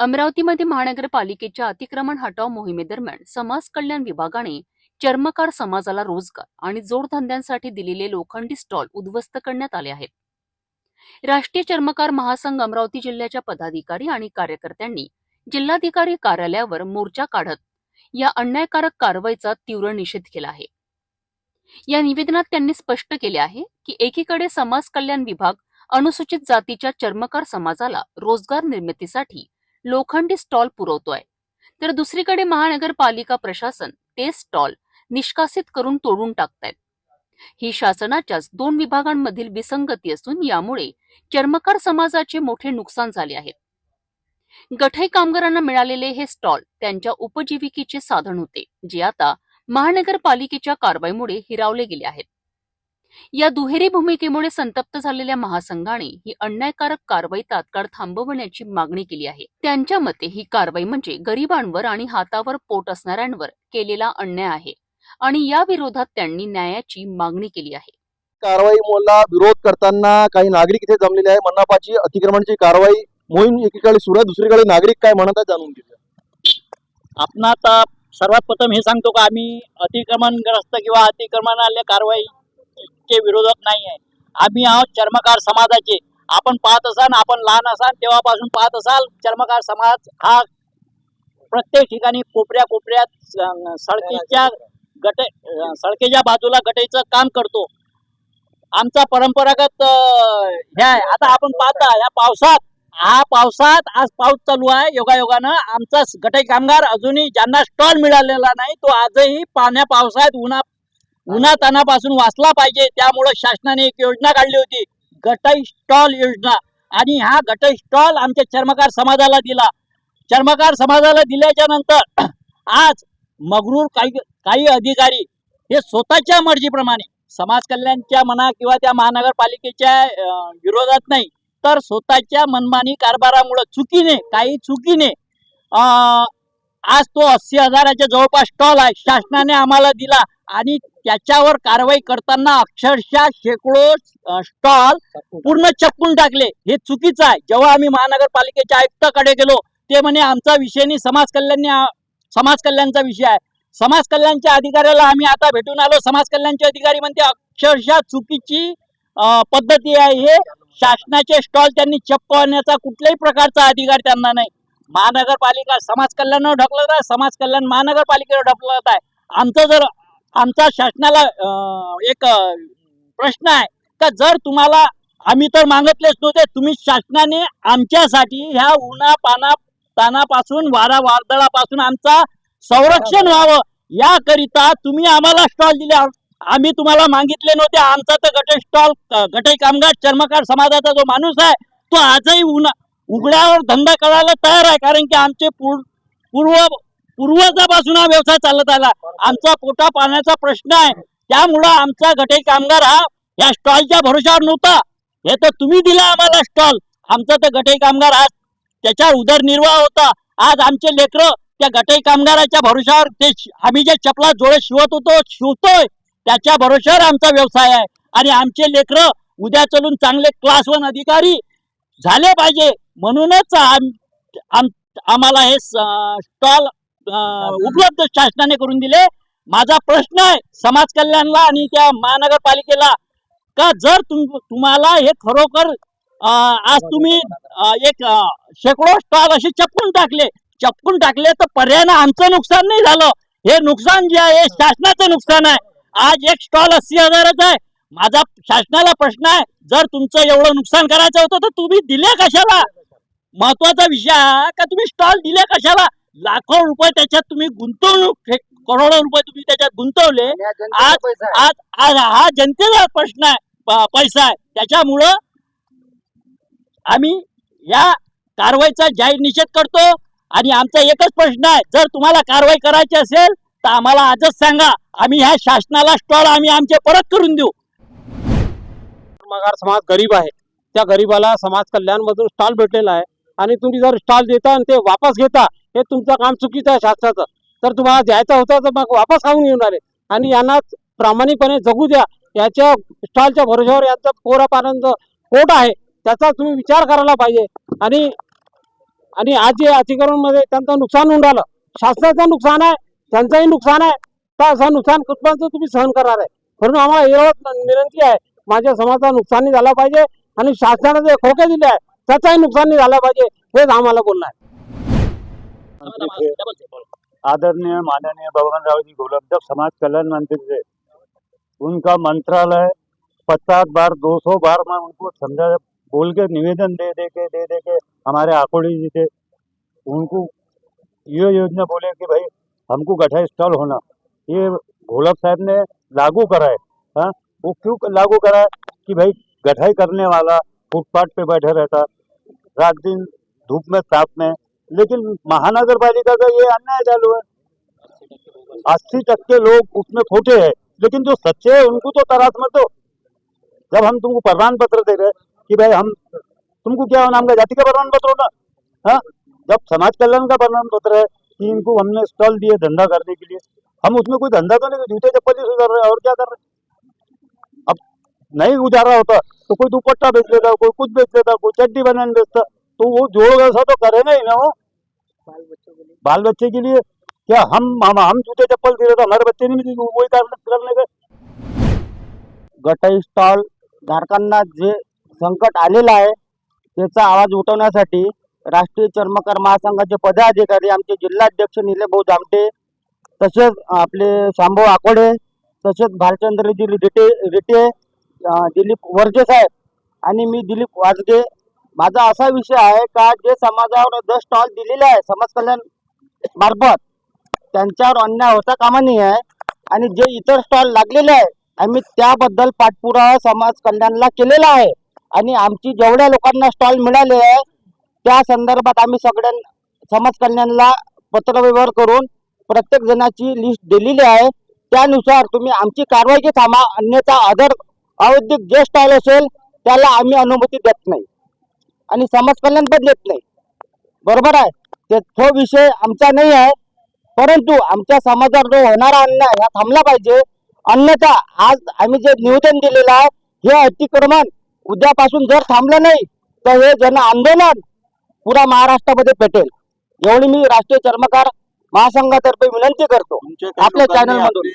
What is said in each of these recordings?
अमरावतीमध्ये महानगरपालिकेच्या अतिक्रमण हटाव मोहिमेदरम्यान समाज कल्याण विभागाने चर्मकार समाजाला रोजगार आणि जोडधंद्यांसाठी दिलेले लोखंडी स्टॉल उद्ध्वस्त करण्यात आले आहेत. राष्ट्रीय चर्मकार महासंघ अमरावती जिल्ह्याच्या पदाधिकारी आणि कार्यकर्त्यांनी जिल्हाधिकारी कार्यालयावर मोर्चा काढत या अन्यायकारक कारवाईचा तीव्र निषेध केला आहे. या निवेदनात त्यांनी स्पष्ट केले आहे की एकीकडे समाज कल्याण विभाग अनुसूचित जातीच्या चर्मकार समाजाला रोजगार निर्मितीसाठी लोखंडी स्टॉल पुरवतोय. तर दुसरीकडे महानगरपालिका प्रशासन ते स्टॉल निष्कासित करून तोडून टाकतायत ही शासनाच्याच दोन विभागांमधील विसंगती असून यामुळे चर्मकार समाजाचे मोठे नुकसान झाले आहे. गठई कामगारांना मिळालेले हे स्टॉल त्यांच्या उपजीविकेचे साधन होते जे आता महानगरपालिकेच्या कारवाईमुळे हिरावले गेले आहेत. या दुहेरी भूमिकेमुळे संतप्त झालेल्या महासंघाने ही अन्यायकारक कारवाई तात्काळ थांबवण्याची मागणी केली आहे. त्यांच्या मते ही कारवाई म्हणजे गरिबांवर आणि हातावर पोट असणाऱ्यांवर केलेला अन्याय आहे आणि या विरोधात त्यांनी न्यायाची मागणी केली आहे. कारवाईला विरोध करताना काही नागरिक इथे जमलेले आहे मनपाची अतिक्रमणची कारवाई मोहीम एकीकडे सुरू आहे. दुसरीकडे नागरिक काय म्हणत आहेत जाणून घेऊया. आपण आता सर्वात प्रथम हे सांगतो का आम्ही अतिक्रमणग्रस्त किंवा अतिक्रमणाला राजकीय विरोधक नाही आहे. आम्ही आहोत चर्मकार समाजाचे. आपण पाहत असाल आपण लहान असाल तेव्हापासून पाहत असाल चर्मकार समाज हा प्रत्येक ठिकाणी कोपऱ्या कोपऱ्यात सडकीच्या गटे सडकेच्या बाजूला गटेचं काम करतो. आमचा परंपरागत ह्या हे आहे. आता आपण पाहता या पावसात हा पावसात आज पाऊस चालू आहे. योगायोगानं आमचा गटाई कामगार अजूनही ज्यांना स्टॉल मिळालेला नाही तो आजही पाण्या पावसात उन्हा उन्हातानापासून वाचला पाहिजे. त्यामुळं शासनाने एक योजना काढली होती. गट स्टॉल योजना. आणि हा गट स्टॉल आमच्या चर्मकार समाजाला दिला. चर्मकार समाजाला दिल्याच्या नंतर आज मगरूर काही काही अधिकारी हे स्वतःच्या मर्जीप्रमाणे समाज कल्याणच्या म्हणा किंवा त्या महानगरपालिकेच्या विरोधात नाही तर स्वतःच्या मनमानी कारभारामुळे चुकीने काही चुकीने अं, आज तो अस्सी हजाराच्या जवळपास स्टॉल आहे. शासनाने आम्हाला दिला आणि त्याच्यावर कारवाई करताना अक्षरशः शेकडो स्टॉल पूर्ण चपकून टाकले. हे चुकीचं आहे. जेव्हा आम्ही महानगरपालिकेच्या आयुक्ताकडे गेलो ते म्हणे आमचा विषय नाही समाज कल्याण समाज कल्याणचा विषय आहे. समाज कल्याणच्या अधिकाऱ्याला आम्ही आता भेटून आलो. समाज कल्याणचे अधिकारी म्हणते अक्षरशः चुकीची पद्धती आहे हे. शासनाचे स्टॉल त्यांनी चपकवण्याचा कुठल्याही प्रकारचा अधिकार त्यांना नाही. महानगरपालिका समाज कल्याणावर ढकलत आहे. समाज कल्याण महानगरपालिकेवर ढकलत आहे. आमचं जर आमचा शासनाला एक प्रश्न आहे का जर तुम्हाला आम्ही तर मागितलेच नव्हते तुम्ही शासनाने आमच्यासाठी ह्या उन्हा पाना तानापासून वारा वादळापासून आमचा संरक्षण व्हावं याकरिता तुम्ही आम्हाला स्टॉल दिले. आम्ही तुम्हाला मागितले नव्हते. आमचा तर गट स्टॉल गटई कामगार चर्मकार समाजाचा जो माणूस आहे तो आजही उन्हा उघड्यावर धंदा करायला तयार आहे. कारण की आमचे पूर्व पूर्वजापासून हा व्यवसाय चालत आला. आमचा पोटा पाण्याचा प्रश्न आहे. त्यामुळं आमचा गटई कामगार हा या स्टॉलच्या भरोशावर नव्हता. हे तर तुम्ही दिला आम्हाला स्टॉल. आमचा तर गटई कामगार आज त्याच्यावर उदरनिर्वाह होता. आज आमचे लेकरं त्या गटई कामगाराच्या भरोशावर ते आम्ही जे चपला जोडे शिवत होतो शिवतोय त्याच्या भरोशावर आमचा व्यवसाय आहे. आणि आमचे लेकरं उद्या चलून चांगले क्लास वन अधिकारी झाले पाहिजे. म्हणूनच आम- आम- आम्हाला हे स्टॉल उपलब्ध शासनाने करून दिले. माझा प्रश्न आहे समाज कल्याणला आणि त्या महानगरपालिकेला का जर तुम तुम्हाला हे खरोखर आज तुम्ही एक शेकडो स्टॉल असे चपकून टाकले चपकून टाकले तर पर्यायानं आमचं नुकसान नाही झालं. हे नुकसान जे आहे हे शासनाचं नुकसान आहे. आज एक स्टॉल अस्सी हजाराचा आहे. माझा शासनाला प्रश्न आहे जर तुमचं एवढं नुकसान करायचं होतं तर तुम्ही दिले कशाला? महत्त्वाचा विषय का तुम्ही स्टॉल दिले कशाला? लाखो रुपये त्याच्यात तुम्ही गुंतवणूक करोडो रुपये तुम्ही त्याच्यात गुंतवले. आज आज आज हा जनतेचा प्रश्न आहे पैसा आहे. त्याच्यामुळं आम्ही या कारवाईचा जाहीर निषेध करतो आणि आमचा एकच प्रश्न आहे जर तुम्हाला कारवाई करायची असेल तर आम्हाला आजच सांगा. आम्ही ह्या शासनाला स्टॉल आम्ही आमचे परत करून देऊ. समाज गरीब आहे. त्या गरीबाला समाज कल्याण मधून स्टॉल भेटलेला आहे. आणि तुम्ही जर स्टॉल देता आणि ते वापस घेता हे तुमचं काम चुकीचं आहे शासनाचं. तर तुम्हाला द्यायचं होतं तर मग वापस खाऊन येऊन आले आणि यांना प्रामाणिकपणे जगू द्या. याच्या स्टॉलच्या भरोश्यावर यांचं पोरापारांचं पोट आहे. त्याचा तुम्ही विचार करायला पाहिजे. आणि आणि आज जे अतिक्रमणमध्ये त्यांचं नुकसान होऊन राहिलं शासनाचं नुकसान आहे त्यांचंही नुकसान आहे. तर असं नुकसान कुठपर्यंत तुम्ही सहन करणार आहे? म्हणून आम्हाला एवढं विनंती आहे. माझ्या समाजाचा नुकसान नाही पाहिजे आणि शासनाने जे खोके दिले आहे त्याचाही नुकसान नाही झालं पाहिजे हेच आम्हाला बोलणं आहे. आदरणीय माननीय भगवान राव जी गोलक जब समाज कल्याण मंत्री थे उनका मंत्रालय पचास बार दो सौ बार मैं उनको समझा बोल के निवेदन दे दे के दे दे के हमारे आकोड़ी जी थे। उनको ये योजना बोले कि भाई हमको गड्ढा इंस्टॉल होना। ये घोलप साहब ने लागू कराए हाँ? वो क्यों लागू कराए? कि भाई गठाई करने वाला फुटपाथ पे बैठे रहता। रात दिन धूप में ताप में लेकिन महानगर पालिका का ये अन्याय चालू है। अस्सी टक्के लोग उसमें खोटे हैं, लेकिन जो सच्चे हैं, उनको तो तराश मत दो। जब हम तुमको प्रमाण पत्र दे रहे कि भाई हम, तुमको क्या नाम का जाति का प्रमाण पत्र होना हाँ? जब समाज कल्याण का प्रमाण पत्र है कि इनको हमने स्टॉल दिए धंधा करने के लिए, हम उसमें कोई धंधा तो नहीं, जूते चप्पल ही सुधार रहे हैं, और क्या कर रहे हैं? अब नहीं गुजारा होता तो कोई दुपट्टा बेच लेता, कोई कुछ बेच लेता, कोई चड्डी बनाने बेचता। तो वो जोड़ वैसा तो करेगा ही ना वो। बाल बच्चे के लिए। क्या हम हम हम जूते चप्पल दे रहे तो हमारे बच्चे नहीं भी वही कर करने गए गटाई स्टॉल धारकांना जे संकट आलेलं आहे त्याचा आवाज उठवण्यासाठी राष्ट्रीय चर्मकार महासंघाचे पदाधिकारी आमचे जिल्हाध्यक्ष निलेभाऊ जामटे तसेच आपले शांभाऊ आकोडे तसेच भालचंद्रजी रिटे रिटे दिलीप वर्जे साहेब आणि मी दिलीप वाजगे माझा असा विषय आहे का जे समाजावर दस स्टॉल दिलेले आहे समाज कल्याण मार्फत त्यांच्यावर अन्याय होता कामा नाही आहे आणि जे इतर स्टॉल लागलेले आहे आम्ही त्याबद्दल पाठपुरावा समाज कल्याणला केलेला आहे. आणि आमची जेवढ्या लोकांना स्टॉल मिळाले आहे त्या संदर्भात आम्ही सगळ्यां समाज कल्याणला पत्रव्यवहार करून प्रत्येक जणाची लिस्ट दिलेली आहे. त्यानुसार तुम्ही आमची कारवाई की थांबा अन्यथा अदर औद्योगिक जे स्टॉल असेल त्याला आम्ही अनुमती देत नाही. आणि समाज कल्याण पण देत नाही. बरोबर आहे? ते तो विषय आमचा नाही आहे. परंतु आमच्या समाजावर जो होणारा अन्याय हा थांबला पाहिजे. अन्यथा आज आम्ही जे निवेदन दिलेलं आहे हे अतिक्रमण उद्यापासून जर थांबलं नाही तर हे जन आंदोलन पुरा महाराष्ट्रामध्ये पेटेल. एवढी मी राष्ट्रीय चर्मकार महासंघातर्फे विनंती करतो. आपल्या channel मधून.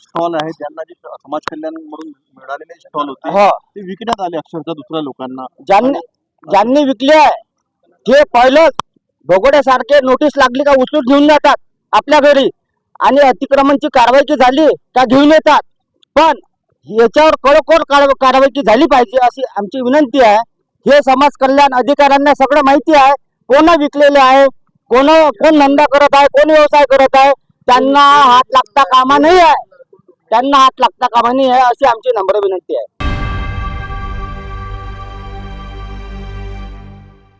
स्टॉल आहेत त्यांना जे समाज कल्याण म्हणून मिळालेले स्टॉल होते हो. ते विकण्यात आले अक्षरशः दुसऱ्या लोकांना. ज्यांनी ज्यांनी विकले आहे ते पहिलंच भोगोड्यासारखे नोटीस लागली का उचलून घेऊन जातात आपल्या घरी. आणि अतिक्रमणची कारवाई झाली का घेऊन येतात. पण याच्यावर कडकोड कार- कारवाई झाली पाहिजे अशी आमची विनंती आहे. हे समाज कल्याण अधिकाऱ्यांना सगळं माहिती आहे. कोण विकलेले आहे कोण कोण धंदा करत आहे कोण व्यवसाय करत आहे त्यांना हात लागता कामा नाही आहे त्यांना हात लागता कामा नाही आहे अशी आमची नम्र विनंती आहे.